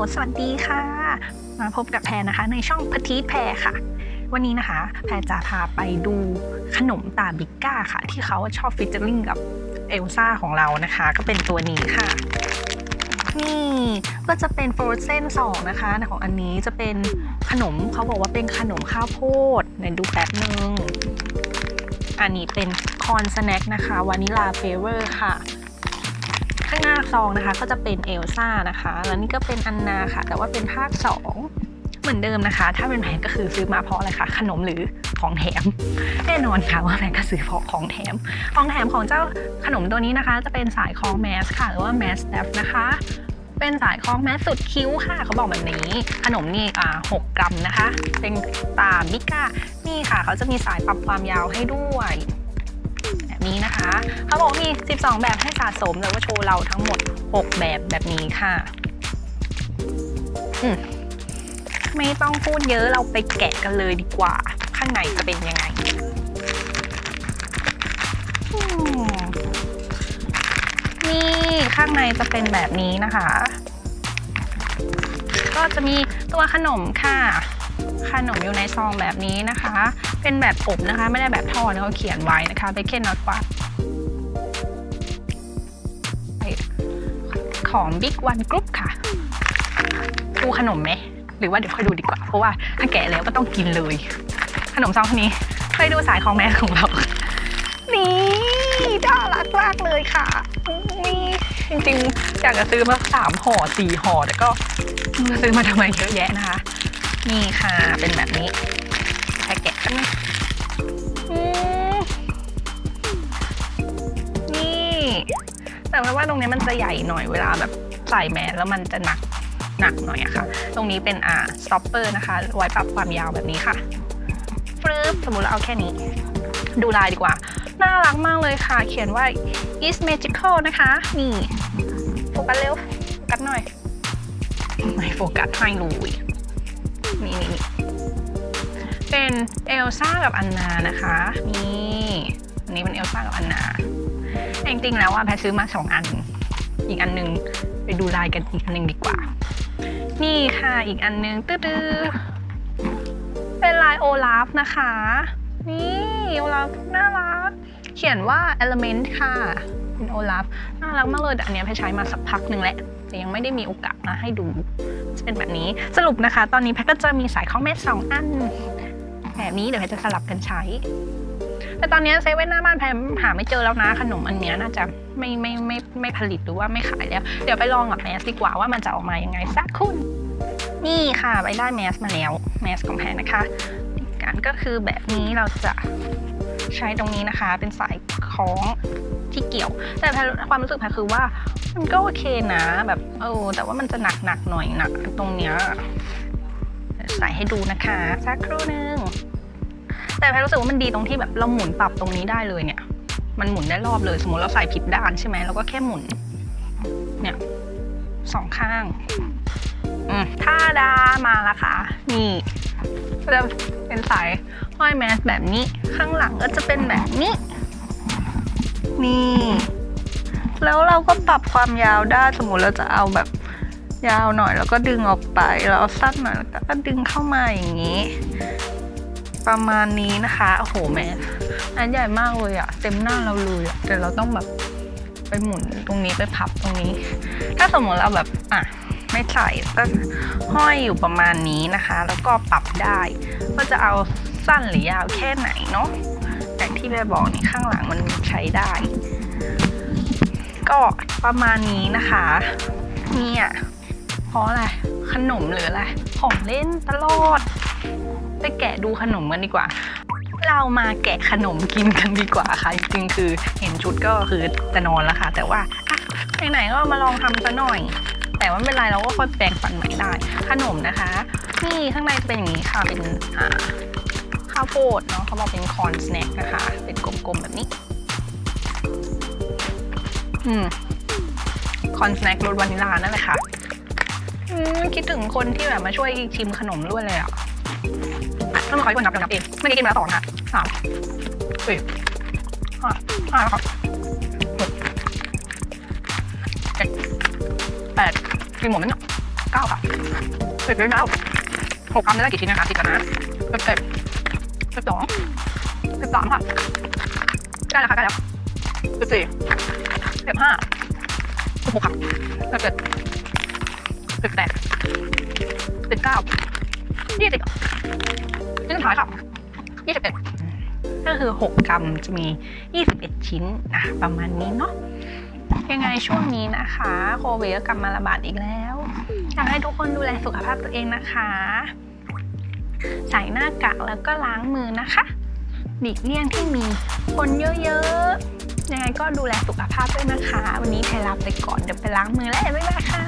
สวัสดีค่ะ มาพบกับแพรนะคะ ในช่องพทีแพรค่ะ วันนี้นะคะ แพรจะพาไปดูขนมตาบิก้าค่ะ ที่เขาชอบฟิชเจอริงกับเอลซ่าของเรานะคะ ก็เป็นตัวนี้ค่ะ นี่ก็จะเป็นโฟรเซน2นะคะของอันนี้จะเป็นขนมเขาบอกว่าเป็นขนมข้าวโพดในดูแป๊บนึงอันนี้เป็นคอนสแน็คนะคะวานิลาเฟเวอร์ค่ะ ข้างหน้าซองนะคะ ก็จะเป็นเอลซ่านะคะ แล้วนี่ก็เป็นอันนาค่ะ แต่ว่าเป็นภาค 2 เหมือนเดิมนะคะ ถ้าเป็นแพงก็คือซื้อมาเพราะอะไรคะขนมหรือของแถม แน่นอนค่ะว่าแพงก็ซื้อเพราะของแถม ของแถมของเจ้าขนมตัวนี้นะคะ จะเป็นสายคล้องแมสค่ะ หรือว่าแมสแดฟนะคะเป็นสายคล้องแมสสุดคิ้วค่ะ เขาบอกแบบนี้ ขนมนี่อ่า6กรัมนะคะ เป็นตาบิก้า นี่ค่ะ เขาจะมีสายปรับความยาวให้ด้วย นี้นะคะเขาบอกมี 12 แบบให้สะสมแล้วก็โชว์เราทั้งหมด 6 แบบแบบนี้ค่ะอืมไม่ต้องพูดเยอะเราไปแกะกันเลยดีกว่า ข้างในจะเป็นยังไงนี่ข้างในจะเป็นแบบนี้นะคะ ก็จะมีตัวขนมค่ะ ขนมอยู่ในซองแบบนี้นะคะ เป็นแบบอบนะคะ ไม่ได้แบบทอดนะเขาเขียนไว้นะคะเบเกนนอตฟัของ Big One Group ค่ะดูขนมไหม หรือว่าเดี๋ยวค่อยดูดีกว่า เพราะว่าถ้าแกะแล้วก็ต้องกินเลย ขนมซองนี้เคยดูสายของแม่ของเรา นี่น่ารักมากเลยค่ะ นี่จริงๆ อยากจะซื้อมาสามห่อสี่ห่อแต่ก็ซื้อมาทำไมเยอะแยะนะคะ นี่ค่ะ เป็นแบบนี้แพ็กเกจกันนี่ แต่ว่าตรงนี้มันจะใหญ่หน่อยเวลาแบบใส่แมสแล้วมันจะหนักหนักหน่อยอะค่ะ ตรงนี้เป็นอ่าสต็อปเปอร์นะคะ ไว้ปรับความยาวแบบนี้ค่ะฟรึบสมมติเราเอาแค่นี้ ดูลายดีกว่า น่ารักมากเลยค่ะ เขียนว่า is magical นะคะ นี่โฟกัสเร็วโฟกัสหน่อย ไม่โฟกัสให้เลย นี่นี่เป็นเอลซ่ากับอันนานะคะ นี่อันนี้เป็นเอลซ่ากับอันนาจริงๆแล้วอะแพรซื้อมาสองอัน อีกอันหนึงไปดูลายกันอีกอันหนึงดีกว่า นี่ค่ะอีกอันหนึงตื้อเป็นลายโอลาฟนะคะ นี่โอลาฟน่ารัก เขียนว่า element ค่ะ เป็นโอลาฟน่ารักมากเลยแต่อันเนี้ยแพรใช้มาสักพักหนึ่งแหละ แต่ยังไม่ได้มีโอกาสมาให้ดู จะเป็นแบบนี้สรุปนะคะ ตอนนี้แพทก็จะมีสายคล้อแมสสองอันแบบนี้เดี๋ยวแพทจะสลับกันใช้ แต่ตอนนี้เซเว่นหน้าบ้านแพมหาไม่เจอแล้วนะขนมอันเนี้ยน่าจะไม่ไม่ไม่ไม่ผลิตหรือว่าไม่ขายแล้ว เดี๋ยวไปลองกับแมสดีกว่าว่ามันจะออกมายังไงสักคุณนี่ค่ะไปได้แมสมาแล้วแมสของแพนนะคะการก็คือแบบนี้เราจะใช้ตรงนี้นะคะ เป็นสายคล้อง ที่เกี่ยว แต่ความรู้สึกแพนคือว่า มันก็โอเคนะ แบบเออแต่ว่ามันจะหนักหนักหน่อยหนักตรงเนี้ยใส่ให้ดูนะคะสักครู่หนึงแต่แพรรู้สึกว่ามันดีตรงที่แบบเราหมุนปรับตรงนี้ได้เลยเนี่ย มันหมุนได้รอบเลย สมมติเราใส่ผิดด้านใช่ไหมเราก็แค่หมุน เนี่ยสองข้างอืมท่าดามาละค่ะ นี่จะเป็นสายห้อยแมสแบบนี้ ข้างหลังก็จะเป็นแบบนี้ นี่ แล้วเราก็ปรับความยาวได้สมมติเราจะเอาแบบยาวหน่อยแล้วก็ดึงออกไปแล้วเอาสั้นหน่อยแล้วก็ดึงเข้ามาอย่างนี้ ประมาณนี้นะคะโอ้โหแม่อันใหญ่มากเลยอะเต็มหน้าเราเลยอะแต่เราต้องแบบไปหมุนตรงนี้ไปพับตรงนี้ ถ้าสมมติเราแบบอะไม่ใส่ก็ห้อยอยู่ประมาณนี้นะคะ แล้วก็ปรับได้ว่าจะเอาสั้นหรือยาวแค่ไหนเนาะ อย่างที่แม่บอกนี่ข้างหลังมันใช้ได้ ก็ประมาณนี้นะคะเนี่ยเพราะอะไรขนมหรืออะไรของเล่นตลอด ไปแกะดูขนมกันดีกว่า เรามาแกะขนมกินกันดีกว่าค่ะ จริงๆคือเห็นชุดก็คือจะนอนแล้วค่ะ แต่ว่าไหนๆก็มาลองทำซะหน่อย แต่ว่าไม่เป็นไรเราก็ค่อยแปลงฟันใหม่ได้ ขนมนะคะ นี่ข้างในจะเป็นอย่างนี้ค่ะเป็นอ่า ข้าวโพดเนาะเขาบอกเป็นคอนสแน็คนะคะ เป็นกลมๆแบบนี้ อืมคอนสแน็ครสวานิลานั่นแหละค่ะคิดถึงคนที่แบบมาช่วยชิมขนมด้วยเลยอะต้องมาคอยคนนับนับเองเมื่อกี้กินมาแล้วสองค่ะสามสี่ห้าห้าแล้วครับหกเจ็ดแปดกินหมดไหมเนี่ยเก้าค่ะสิบเลยแล้วหกกรัมได้กี่ชิ้นนะคะสิบก่อนนะเอ็ด สิบสองสิบสามค่ะใกล้แล้วค่ะใกล้แล้วสิบสี่สิบห้าสิบหกค่ะสิบเจ็ดสิบแปดสิบเก้ายี่สิบชิ้นสุดท้ายค่ะยี่สิบเอ็ดก็คือหกกรัมจะมียี่สิบเอ็ดชิ้นอะประมาณนี้เนาะยังไงช่วงนี้นะคะ โควิดก็กลับมาระบาดอีกแล้ว อยากให้ทุกคนดูแลสุขภาพตัวเองนะคะ ใส่หน้ากากแล้วก็ล้างมือนะคะหลีกเลี่ยงที่มีคนเยอะๆ ยังไงก็ดูแลสุขภาพด้วยนะคะ วันนี้ไพรลาไปก่อน เดี๋ยวไปล้างมือแล้วบ๊ายบายค่ะ